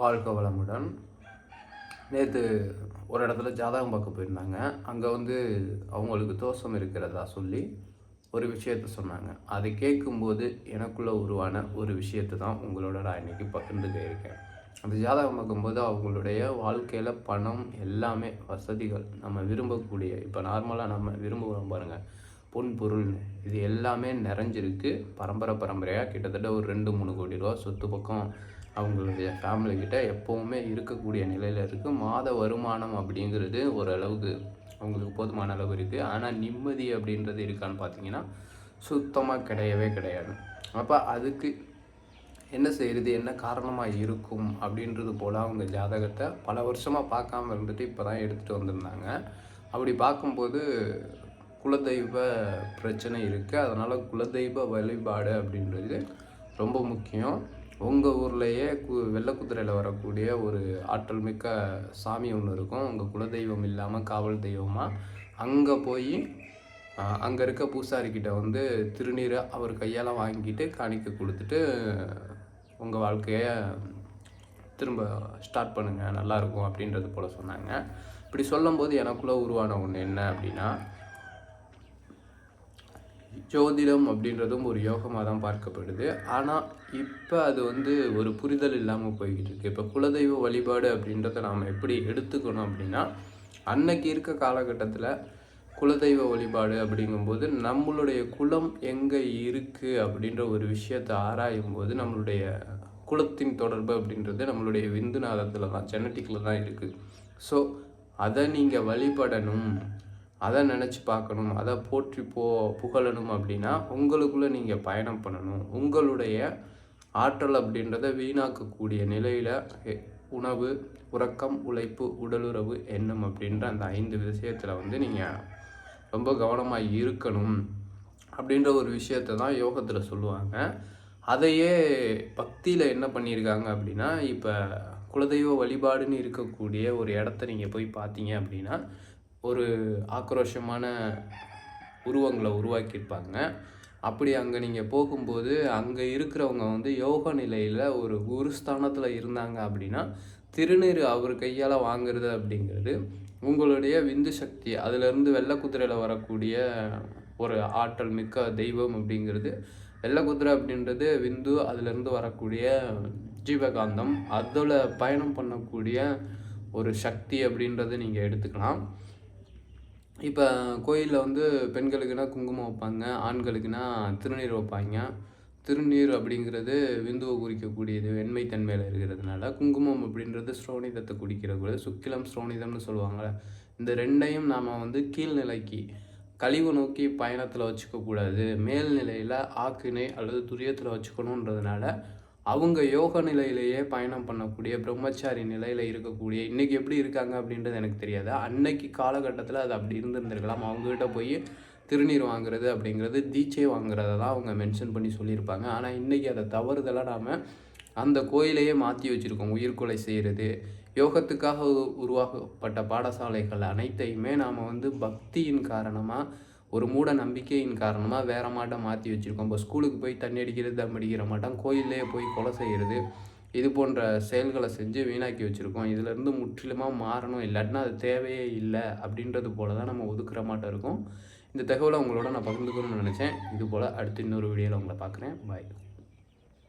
வாழ்க வளமுடன். நேற்று ஒரு இடத்துல ஜாதகம் பார்க்க போயிருந்தாங்க. அங்கே வந்து அவங்களுக்கு தோஷம் இருக்கிறதா சொல்லி ஒரு விஷயத்த சொன்னாங்க. அதை கேட்கும்போது எனக்குள்ளே உருவான ஒரு விஷயத்தை தான் உங்களோட நான் இன்னைக்கு பகிர்ந்துக்க இருக்கேன் அந்த ஜாதகம் பார்க்கும்போது அவங்களுடைய வாழ்க்கையில் பணம் எல்லாமே வசதிகள் நம்ம விரும்பக்கூடிய இப்போ நார்மலாக நம்ம விரும்புகிறோம் பாருங்கள் பொன் பொருள்னு இது எல்லாமே நிறைஞ்சிருக்கு. பரம்பரை பரம்பரையாக கிட்டத்தட்ட ஒரு ரெண்டு மூணு கோடி ரூபா சொத்து பக்கம் அவங்களுடைய ஃபேமிலிக்கிட்ட எப்போவுமே இருக்கக்கூடிய நிலையில் இருக்குது மாத வருமானம் அப்படிங்கிறது ஓரளவுக்கு அவங்களுக்கு போதுமான அளவு இருக்குது ஆனால் நிம்மதி அப்படின்றது இருக்கான்னு பார்த்தீங்கன்னா சுத்தமாக கிடையவே கிடையாது. அப்போ அதுக்கு என்ன செய்கிறது என்ன காரணமாக இருக்கும் அப்படின்றது போல் அவங்க ஜாதகத்தை பல வருஷமாக பார்க்காம இருந்துட்டு இப்போ தான் எடுத்துகிட்டு வந்திருந்தாங்க. அப்படி பார்க்கும்போது குலதெய்வ பிரச்சனை இருக்குது அதனால் குலதெய்வ வழிபாடு அப்படின்றது ரொம்ப முக்கியம். உங்கள் ஊர்லேயே கு வெள்ளக்குதிரையில் வரக்கூடிய ஒரு ஆற்றல் மிக்க சாமி ஒன்று இருக்கும். உங்கள் குலதெய்வம் இல்லாமல் காவல் தெய்வமாக அங்கே போய் அங்கே இருக்க பூசாரிக்கிட்ட வந்து திருநீரை அவர் கையால் வாங்கிட்டு காணிக்க கொடுத்துட்டு உங்கள் வாழ்க்கையை திரும்ப ஸ்டார்ட் பண்ணுங்கள் நல்லாயிருக்கும் அப்படின்றது போல் சொன்னாங்க. இப்படி சொல்லும்போது எனக்குள்ளே உருவான ஒன்று என்ன அப்படின்னா ஜோதிடம் அப்படின்றதும் ஒரு யோகமாக தான் பார்க்கப்படுது. ஆனால் இப்போ அது வந்து ஒரு புரிதல் இல்லாமல் போய்கிட்டு இருக்கு. இப்போ குலதெய்வ வழிபாடு அப்படின்றத நாம் எப்படி எடுத்துக்கணும் அப்படின்னா அன்னைக்கு இருக்க காலகட்டத்தில் குலதெய்வ வழிபாடு அப்படிங்கும்போது நம்மளுடைய குலம் எங்கே இருக்குது அப்படின்ற ஒரு விஷயத்தை ஆராயும் போது நம்மளுடைய குலத்தின் தொடர்பு அப்படின்றது நம்மளுடைய விந்துநாதத்தில் தான் ஜெனட்டிக்கில் தான் இருக்குது ஸோ அதை நீங்கள் வழிபடணும். அதை நினச்சி பார்க்கணும் அதை போற்றி போ புகழணும் அப்படின்னா உங்களுக்குள்ளே நீங்கள் பயணம் பண்ணணும். உங்களுடைய ஆற்றல் அப்படின்றத வீணாக்கக்கூடிய நிலையில் உணவு உறக்கம் உழைப்பு உடலுறவு எண்ணம் அப்படின்ற அந்த ஐந்து விஷயத்தில் வந்து நீங்கள் ரொம்ப கவனமாக இருக்கணும் அப்படின்ற ஒரு விஷயத்தை தான் யோகத்தில் சொல்லுவாங்க. அதையே பக்தியில் என்ன பண்ணியிருக்காங்க அப்படின்னா இப்போ குலதெய்வ வழிபாடுன்னு இருக்கக்கூடிய ஒரு இடத்த நீங்கள் போய் பார்த்தீங்க அப்படின்னா ஒரு ஆக்ரோஷமான உருவங்களை உருவாக்கியிருப்பாங்க. அப்படி அங்கே நீங்கள் போகும்போது அங்கே இருக்கிறவங்க வந்து யோக நிலையில் ஒரு குரு ஸ்தானத்தில் இருந்தாங்க அப்படின்னா திருநீர் அவர் கையால் வாங்குறது அப்படிங்கிறது உங்களுடைய விந்து சக்தி அதிலிருந்து வெள்ளை குதிரையில் வரக்கூடிய ஒரு ஆற்றல் மிக்க தெய்வம் அப்படிங்கிறது வெள்ளை குதிரை அப்படின்றது விந்து அதிலிருந்து வரக்கூடிய ஜீவகாந்தம் அதில் பயணம் பண்ணக்கூடிய ஒரு சக்தி அப்படின்றத நீங்கள் எடுத்துக்கலாம். இப்போ கோயிலில் வந்து பெண்களுக்குனா குங்குமம் வைப்பாங்க ஆண்களுக்குனா திருநீர் வைப்பாங்க. திருநீர் அப்படிங்கிறது விந்துவை குறிக்கக்கூடியது வெண்மை தன்மையில் இருக்கிறதுனால குங்குமம் அப்படின்றது ஸ்ரோனிதத்தை குடிக்கிறக்கூடாது சுக்கிலம் ஸ்ரோனிதம்னு சொல்லுவாங்க இந்த ரெண்டையும் நாம் வந்து கீழ்நிலைக்கு கழிவு நோக்கி பயணத்தில் வச்சுக்கக்கூடாது. மேல்நிலையில் ஆக்கினை அல்லது துரியத்தில் வச்சுக்கணுன்றதுனால அவங்க யோக நிலையிலேயே பயணம் பண்ணக்கூடிய பிரம்மச்சாரி நிலையில் இருக்கக்கூடிய இன்றைக்கி எப்படி இருக்காங்க அப்படின்றது எனக்கு தெரியாது. அன்னைக்கு காலகட்டத்தில் அது அப்படி இருந்திருந்திருக்கலாம். அவங்ககிட்ட போய் திருநீர் வாங்குறது அப்படிங்கிறது தீட்சை வாங்குறத தான் அவங்க மென்ஷன் பண்ணி சொல்லியிருப்பாங்க. ஆனால் இன்றைக்கி அதை தவறுதலாக நாம் அந்த கோயிலையே மாற்றி வச்சுருக்கோம். உயிர்கொலை செய்கிறது யோகத்துக்காக உருவாக்கப்பட்ட பாடசாலைகள் அனைத்தையுமே நாம் வந்து பக்தியின் காரணமாக ஒரு மூட நம்பிக்கையின் காரணமாக வேற மாட்டம் மாற்றி வச்சுருக்கோம். இப்போ ஸ்கூலுக்கு போய் தண்ணி அடிக்கிறது தம் அடிக்கிற மாட்டோம் கோயிலே போய் கொலை செய்கிறது இது போன்ற செயல்களை செஞ்சு வீணாக்கி வச்சுருக்கோம். இதிலேருந்து முற்றிலுமாக மாறணும் இல்லாட்டினா அது தேவையே இல்லை அப்படின்றது போல தான் நம்ம ஒதுக்குற மாட்டோம் இருக்கும். இந்த தகவலை உங்களோட நான் பகிர்ந்துக்கணும்னு நினச்சேன். இது போல் அடுத்து இன்னொரு வீடியோவில் உங்களை பார்க்குறேன். பாய்